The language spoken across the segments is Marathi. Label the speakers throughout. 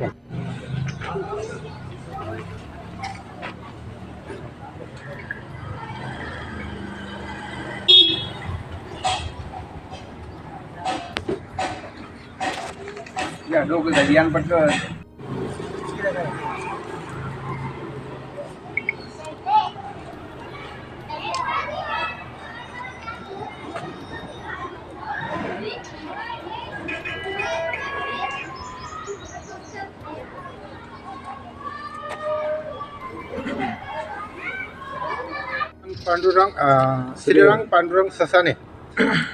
Speaker 1: या डोकं झाली यान पटकन
Speaker 2: पांडुरंग श्रीरंग पांडुरंग ससाने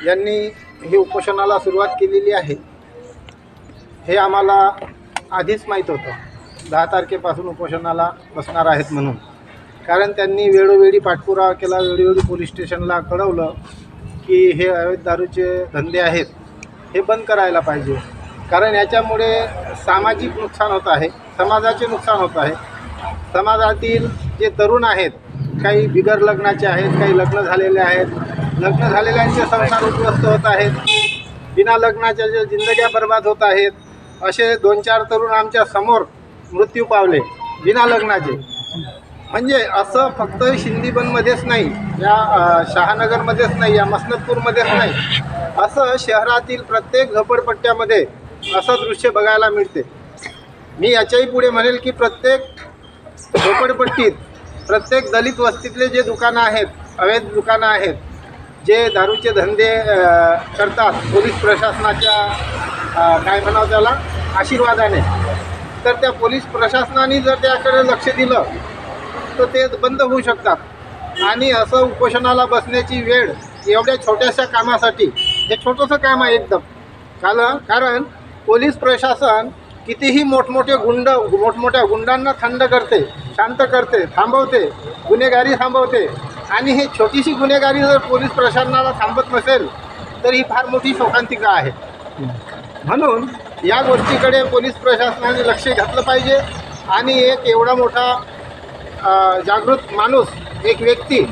Speaker 2: यांनी ही उपोषणाला सुरुवात केलेली आहे. हे आम्हाला आधीच माहीत होतं. दहा तारखेपासून उपोषणाला बसणार आहेत म्हणून. कारण त्यांनी वेळोवेळी पाठपुरावा केला वेळोवेळी पोलीस स्टेशनला कळवलं की हे अवैध दारूचे धंदे आहेत. हे बंद करायला पाहिजे. कारण याच्यामुळे सामाजिक नुकसान होत आहे समाजाचे नुकसान होत आहे. समाजातील जे तरुण आहेत काही बिगर लग्नाचे आहेत काही लग्न झालेले आहेत. लग्न झालेल्यांचे संसार उद्ध्वस्त होत आहेत. बिना लग्नाच्या ज्या जिंदग्या बर्बाद होत आहेत असे दोन चार तरुण आमच्यासमोर मृत्यू पावले बिना लग्नाचे. म्हणजे असं फक्त शिंदीबनमध्येच नाही या शहानगरमध्येच नाही या मसनतपूरमध्येच नाही. असं शहरातील प्रत्येक झोपडपट्ट्यामध्ये असं दृश्य बघायला मिळते. मी याच्याही पुढे म्हणेल की प्रत्येक झोपडपट्टीत प्रत्येक दलित वस्तीतले जे दुकानं आहेत अवैध दुकानं आहेत जे दारूचे धंदे करतात पोलीस प्रशासनाच्या काय म्हणावं त्याला आशीर्वादाने. तर त्या पोलीस प्रशासनाने जर त्याकडे लक्ष दिलं तर ते बंद होऊ शकतात. आणि असं उपोषणाला बसण्याची वेळ एवढ्या छोट्याशा कामासाठी हे छोटंसं काम आहे एकदम. कारण कारण पोलीस प्रशासन कितीही मोठमोठे गुंड मोठमोठ्या गुंडांना थंड करते शांत करते थांबवते गुन्हेगारी थांबवते. आणि हे छोटीशी गुन्हेगारी जर पोलीस प्रशासनाला थांबत नसेल तर ही फार मोठी शोकांतिका आहे. म्हणून या गोष्टीकडे पोलीस प्रशासनाने लक्ष घातलं पाहिजे. आणि एक एवढा मोठा जागृत माणूस एक व्यक्ती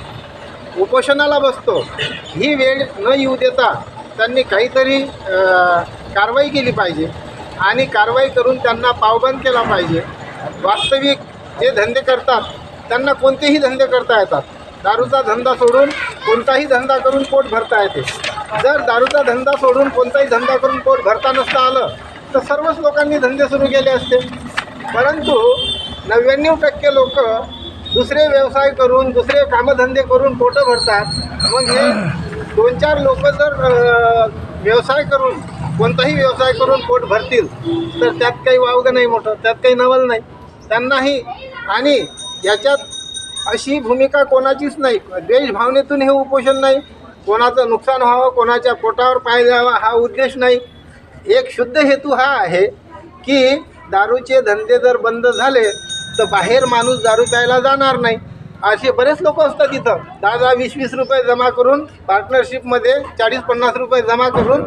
Speaker 2: उपोषणाला बसतो. ही वेळ न येऊ देता त्यांनी काहीतरी कारवाई केली पाहिजे. आणि कारवाई करून त्यांना पावबंद केला पाहिजे. वास्तविक जे धंदे करतात त्यांना कोणतेही धंदे करता येतात. दारूचा धंदा सोडून कोणताही धंदा करून पोट भरता येते. जर दारूचा धंदा सोडून कोणताही धंदा करून पोट भरता नसता आलं तर सर्वच लोकांनी धंदे सुरू केले असते. परंतु नव्याण्णव टक्के लोक दुसरे व्यवसाय करून दुसरे कामधंदे करून पोटं भरतात. मग हे दोन चार लोक जर व्यवसाय करून कोणताही व्यवसाय करून पोट भरतील तर त्यात काही वावगं नाही मोठं त्यात काही नवल नाही. त्यांनाही आणि याच्यात अशी भूमिका कोणाचीच नाही. द्वेषभावनेतून हे उपोषण नाही. कोणाचं नुकसान व्हावं कोणाच्या पोटावर पाय द्यावा हा उद्देश नाही. एक शुद्ध हेतू हा आहे की दारूचे धंदे जर बंद झाले तर बाहेर माणूस दारू प्यायला जाणार नाही. असे बरेच लोक असतात तिथं दहा दहा वीस वीस रुपये जमा करून पार्टनरशिपमध्ये चाळीस पन्नास रुपये जमा करून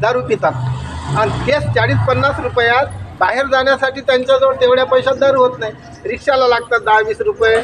Speaker 2: दारू पितात. आणि तेच चाळीस पन्नास रुपयात बाहेर जाण्यासाठी त्यांच्याजवळ तेवढ्या पैशात दारू होत नाही. रिक्षाला लागतात दहा वीस रुपये.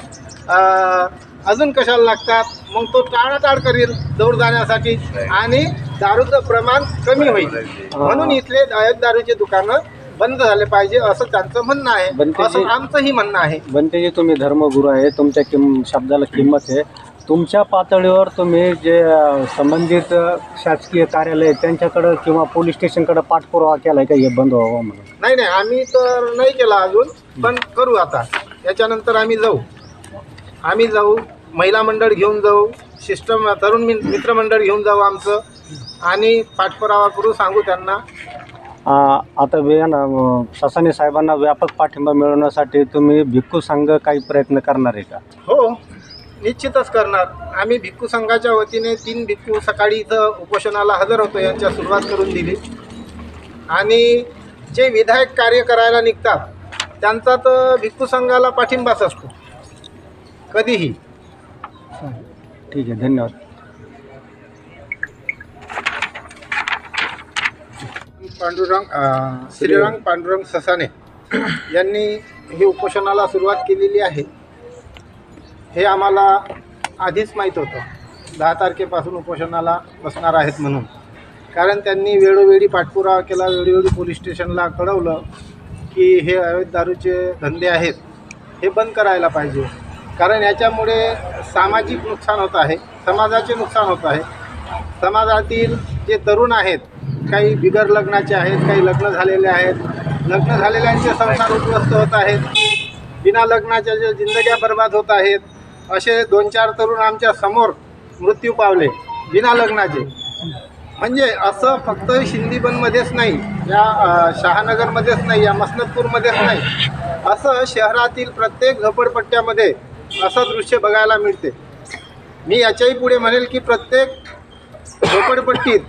Speaker 2: अं, अजून कशाला लागतात? मग तो टाळाटाळ करील जवळ जाण्यासाठी. आणि दारूचं प्रमाण कमी होईल. म्हणून इथले दारूचे दुकानं बंद झाले पाहिजे असं त्यांचं म्हणणं आहे. असं आमचंही म्हणणं आहे.
Speaker 3: बनतेजी तुम्ही धर्मगुरू आहे तुमच्या किम शब्दाला किंमत आहे. तुमच्या पातळीवर तुम्ही जे अ, संबंधित अ, शासकीय कार्यालय त्यांच्याकडं किंवा पोलीस स्टेशनकडे पाठपुरावा केला आहे का? हे बंद व्हावं म्हणून.
Speaker 2: नाही नाही आम्ही तर नाही केला अजून पण करू आता. याच्यानंतर आम्ही जाऊ. आम्ही जाऊ महिला मंडळ घेऊन जाऊ सिस्टम तरुण मिन- मित्रमंडळ घेऊन जाऊ आमचं. आणि पाठपुरावा करू सांगू त्यांना.
Speaker 3: आता वे ना अ, ससाने साहेबांना व्यापक पाठिंबा मिळवण्यासाठी तुम्ही भिक्खू संघ काही प्रयत्न करणार आहे का?
Speaker 2: हो निश्चितच करणार. आम्ही भिक्खू संघाच्या वतीने तीन भिक्खू सकाळी इथं उपोषणाला हजर होतो यांच्या सुरुवात करून दिली. आणि जे विधायक कार्य करायला निघतात त्यांचा तर भिक्खू संघाला पाठिंबाच असतो. कधीही.
Speaker 3: ठीक आहे धन्यवाद.
Speaker 2: पांडुरंग श्रीरंग. पांडुरंग ससाने यांनी ही उपोषणाला सुरुवात केलेली आहे. हे आम्हाला आधीच माहीत होतं. दहा तारखेपासून उपोषणाला बसणार आहेत म्हणून. कारण त्यांनी वेळोवेळी पाठपुरावा केला वेळोवेळी पोलीस स्टेशनला कळवलं की हे अवैध दारूचे धंदे आहेत. हे बंद करायला पाहिजे. कारण याच्यामुळे सामाजिक नुकसान होत आहे समाजाचे नुकसान होत आहे. समाजातील जे तरुण आहेत काही बिगर लग्नाचे आहेत काही लग्न झालेले आहेत. लग्न झालेल्यांचे संसार उद्ध्वस्त होत आहेत. बिना लग्नाच्या ज्या जिंदग्या बर्बाद होत आहेत असे दोन चार तरुण आमच्यासमोर मृत्यू पावले बिना लग्नाचे. म्हणजे असं फक्त शिंदीबनमध्येच नाही या शहानगरमध्येच नाही या मसनतपूरमध्येच नाही. असं शहरातील प्रत्येक झोपडपट्ट्यामध्ये असं दृश्य बघायला मिळते. मी याच्याही पुढे म्हणेल की प्रत्येक झोपडपट्टीत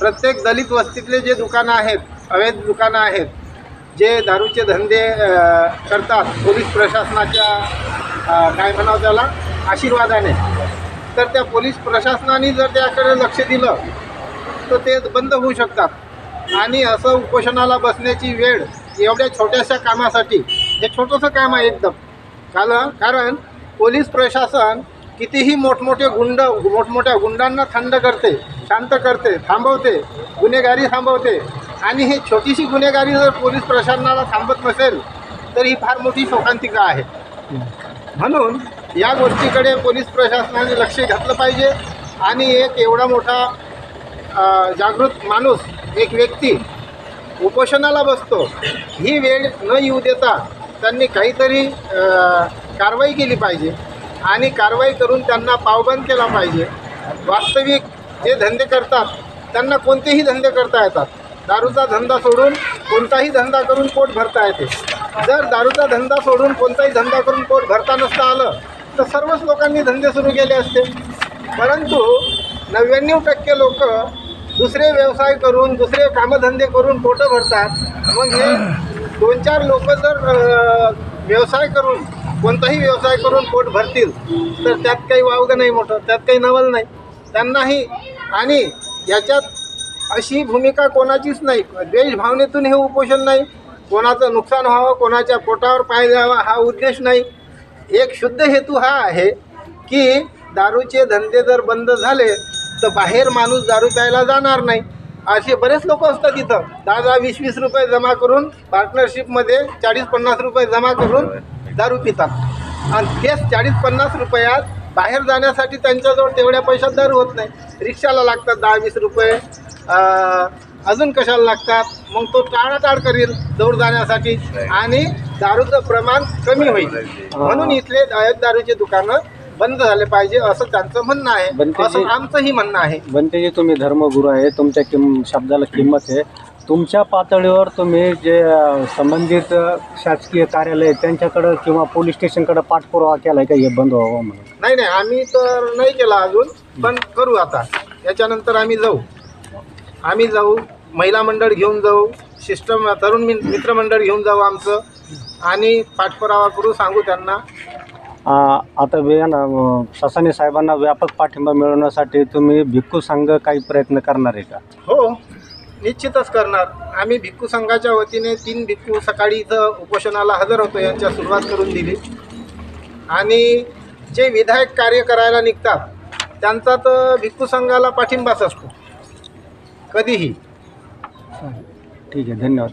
Speaker 2: प्रत्येक दलित वस्तीतले जे दुकानं आहेत अवैध दुकानं आहेत जे दारूचे धंदे करतात पोलीस प्रशासनाच्या काय म्हणावं त्याला आशीर्वादाने. तर त्या पोलीस प्रशासनाने जर त्याकडे लक्ष दिलं तर ते बंद होऊ शकतात. आणि असं उपोषणाला बसण्याची वेळ एवढ्या छोट्याशा कामासाठी हे छोटंसं काम आहे एकदम. कारण कारण पोलीस प्रशासन कितीही मोठमोठे गुंड मोठमोठ्या गुंडांना थंड करते शांत करते थांबवते गुन्हेगारी थांबवते. आणि ही छोटीशी गुन्हेगारी जर पोलीस प्रशासनाला थांबत नसेल तर ही फार मोठी शोकांतिका आहे. म्हणून या गोष्टीकडे पोलीस प्रशासनाने लक्ष घातलं पाहिजे. आणि एक एवढा मोठा जागृत माणूस एक व्यक्ती उपोषणाला बसतो. ही वेळ न येऊ देता त्यांनी काहीतरी कारवाई केली पाहिजे. आणि कारवाई करून त्यांना पावबंद केला पाहिजे. वास्तविक जे धंदे करतात त्यांना कोणतेही धंदे करता येतात. दारूचा धंदा सोडून कोणताही धंदा करून पोट भरता येते. जर दारूचा धंदा सोडून कोणताही धंदा करून पोट भरता नसता आलं तर सर्वच लोकांनी धंदे सुरू केले असते. परंतु नव्याण्णव टक्के लोक दुसरे व्यवसाय करून दुसरे कामधंदे करून पोटं भरतात. मग हे दोन चार लोक जर व्यवसाय करून कोणताही व्यवसाय करून पोट भरतील तर त्यात काही वावगं नाही मोठं त्यात काही नवल नाही. त्यांनाही आणि याच्यात अशी भूमिका कोणाचीच नाही. द्वेषभावनेतून हे उपोषण नाही. कोणाचं नुकसान व्हावं कोणाच्या पोटावर पाय द्यावा हा उद्देश नाही. एक शुद्ध हेतू हा आहे की दारूचे धंदे जर बंद झाले तर बाहेर माणूस दारू प्यायला जाणार नाही. असे बरेच लोक असतात तिथं दहा दहा वीस वीस रुपये जमा करून पार्टनरशिपमध्ये चाळीस पन्नास रुपये जमा करून दारू पितात. आणि तेच चाळीस पन्नास रुपयात बाहेर जाण्यासाठी त्यांच्याजवळ तेवढ्या पैशात दारू होत नाही. रिक्षाला लागतात दहा वीस रुपये. अजून कशाला लागतात? मग तो टाळाटाळ करील दौड जाण्यासाठी. आणि दारूचं प्रमाण कमी होईल. म्हणून इथले दारूचे दुकानं बंद झाले पाहिजे असं त्यांचं म्हणणं आहे.
Speaker 3: बनतेजी-
Speaker 2: असं आमचंही म्हणणं आहे.
Speaker 3: बनतेजी तुम्ही धर्मगुरू आहे तुमच्या किम शब्दाला किंमत आहे. तुमच्या पातळीवर तुम्ही जे अ, संबंधित अ, शासकीय कार्यालय आहे, त्यांच्याकडं किंवा पोलीस स्टेशनकडं पाठपुरावा केला आहे का? हे बंद व्हावं म्हणून.
Speaker 2: नाही नाही आम्ही तर नाही केला अजून पण करू आता. याच्यानंतर आम्ही जाऊ. आम्ही जाऊ महिला मंडळ घेऊन जाऊ सिस्टम तरुण मिन मित्रमंडळ घेऊन जाऊ आमचं. आणि पाठपुरावा करू सांगू त्यांना.
Speaker 3: आता वे ना अ, शासने साहेबांना व्यापक पाठिंबा मिळवण्यासाठी तुम्ही भिक्खू संघ काही प्रयत्न करणार आहे का?
Speaker 2: हो निश्चितच करणार. आम्ही भिक्खू संघाच्या वतीने तीन भिक्खू सकाळी इथं उपोषणाला हजर होतो यांच्या सुरुवात करून दिली. आणि जे विधायक कार्य करायला निघतात त्यांचा तर भिक्खू संघाला पाठिंबाच असतो. कधीही.
Speaker 3: ठीक आहे धन्यवाद.